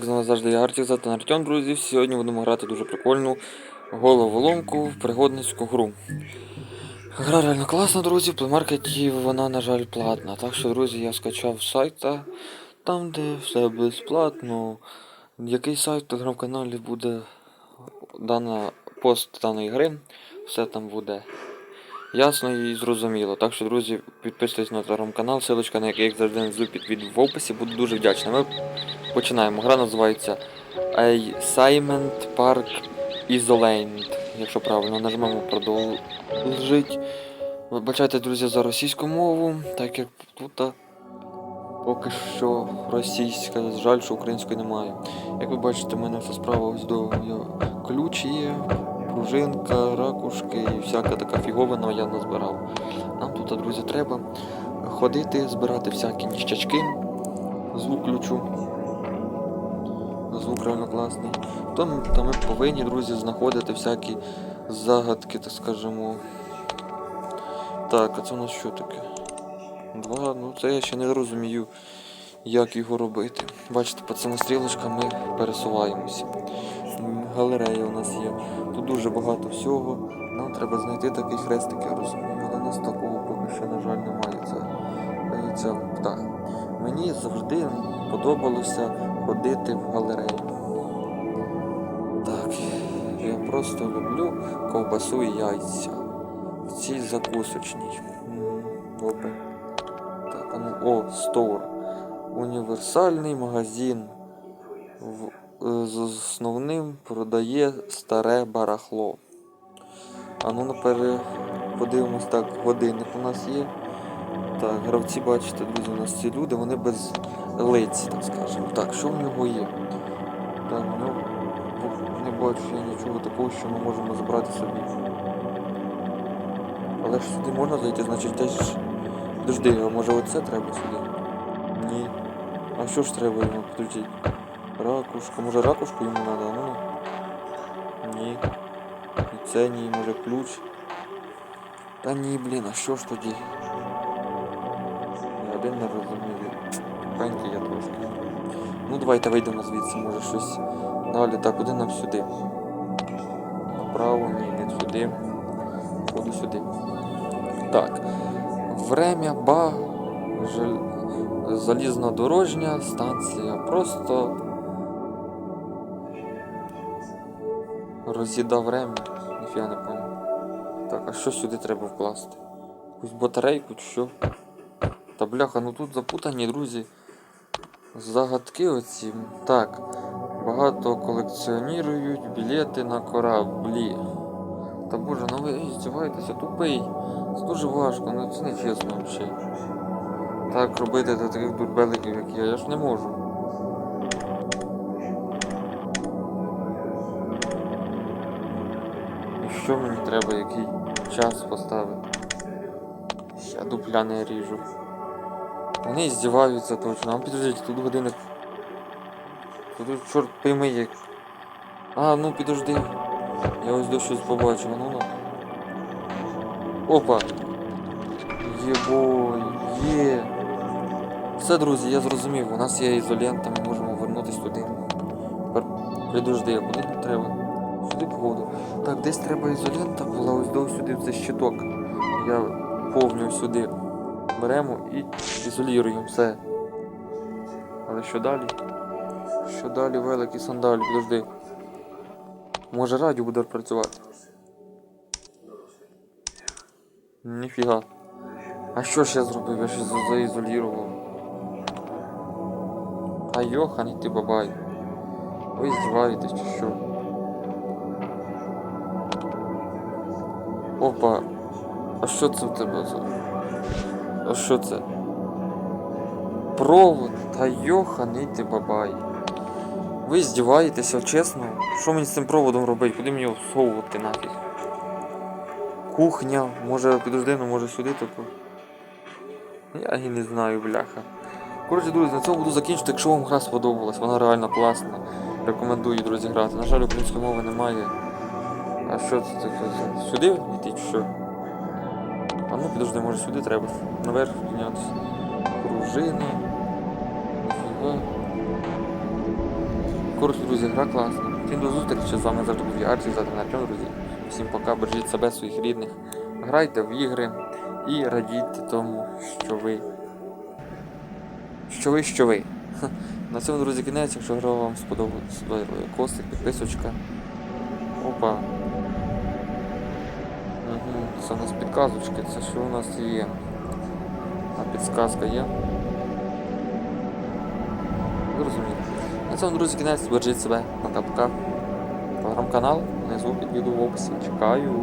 Як з завжди я Артік, завтра Артем, друзі. Сьогодні будемо грати дуже прикольну головоломку в пригодницьку гру. Гра реально класна, друзі. В плеймаркеті вона, на жаль, платна. Так що, друзі, я скачав з сайта, там, де все безплатно. Який сайт в телеграм-каналі буде дана пост даної гри, все там буде ясно і зрозуміло. Так що, друзі, підписуйтесь на телеграм-канал, ссылочка на який завжди під в описі, буду дуже вдячний. Починаємо. Гра називається Assignment Park Isoland. Якщо правильно, нажмемо продовжить. Вибачайте, друзі, за російську мову, так як тут поки що російська, жаль, що української немає. Як ви бачите, в мене все справа ось до ключ є, пружинка, ракушки і всяка така фіговина я назбирав. Нам тут, друзі, треба ходити, збирати всякі ніщачки. Звук ключу. Реально класний. То, ми- ми повинні, друзі, знаходити всякі загадки, так скажемо. Так, а це у нас що таке? Два, ну це я ще не розумію, як його робити. Бачите, по цими стрілочкам ми пересуваємося. Галерея у нас є. Тут дуже багато всього. Нам треба знайти такий хрестик, я розумію. Але у нас такого поки що, на жаль, немає. Це, це птах. Мені завжди подобалося ходити в галерею. Просто люблю ковбасу і яйця. В цій закусочній. Добре. Так, а ну, о, стор. Універсальний магазин. В, е, з основним продає старе барахло. А ну наперед подивимось так, годинник у нас є. Так, гравці, бачите, друзі, у нас ці люди, вони без лиці, так скажемо. Так, що в нього є? Так, в нього не бачу нічого такого, що ми можемо забрати собі. Але ж сюди можна зайти, значить теж. Подожди, а може оце треба сюди? Ні. А що ж треба йому? Подожди. Ракушка. Може ракушку йому треба, ну? Ні. І це ні, може ключ. Та ні, блін, а що ж тоді? Я один не розумію. Ну давайте вийдемо звідси, може щось. Далі, так, куди нам сюди? Направо, ні, не сюди. Ходу сюди. Так. Время ба. Жель... Залізнодорожня станція. Просто. Роз'їда время. Ніфіга не пам'ятаю. Так, а що сюди треба вкласти? Якусь батарейку чи що? Та бляха, ну тут запутані, друзі. Загадки оці. Так. Багато колекціонують білети на кораблі. Та боже, ну ви здіваєтеся, тупий. Це дуже важко, ну це не чесно взагалі. Так робити до таких дурбеликів, як я, я ж не можу. І що мені треба, який час поставити? Я дупля не ріжу. Вони здіваються точно. А підождіть, тут годинник. Тут чорт пойми як. А, ну підожди. Я ось до щось побачив, ну ну. Опа! Єбой, є. Все, друзі, я зрозумів. У нас є ізолента, ми можемо вернутись туди. Тепер підожди, а куди треба? Сюди походу. Так, десь треба ізолента була, ось до сюди це щиток. Я повню сюди. Беремо і ізолюємо все. Але що далі? Що далі, великі сандалі, підожди. Може радіо буде працювати? Ніфіга. А що ж я зробив? Я ще за- заізолірував. А йоханий ти бабай. Ви здіваєтесь чи що? Опа. А що це в тебе за? А що це? Провод. Та йоханий ти бабай. Ви здіваєтеся, чесно? Що мені з цим проводом робити? Куди мені його всовувати нафіг? Кухня, може підожди, ну може сюди таку. Я і не знаю, бляха. Коротше, друзі, на цьому буду закінчити. Якщо вам гра сподобалась, вона реально класна. Рекомендую, друзі, грати. На жаль, української мови немає. А що це таке? Сюди йти чи що? А ну підожди, може сюди треба. Наверх піднятися. Пружина. Ніфіга. коротко, друзі, гра класна. Всім до зустрічі, з вами завжди був Ярчик, завтра на Артем, друзі. Всім пока, бережіть себе, своїх рідних. Грайте в ігри і радійте тому, що ви. Що ви, що ви. На цьому, друзі, кінець, якщо гра вам сподобалась, косик, підписочка. Опа. Угу, це у нас підказочки, це що у нас є. А підсказка є. Зрозуміло. На цьому, друзі, кінець, бережіть себе. Пока-пока. Телеграм-канал внизу під відео в описі. Чекаю.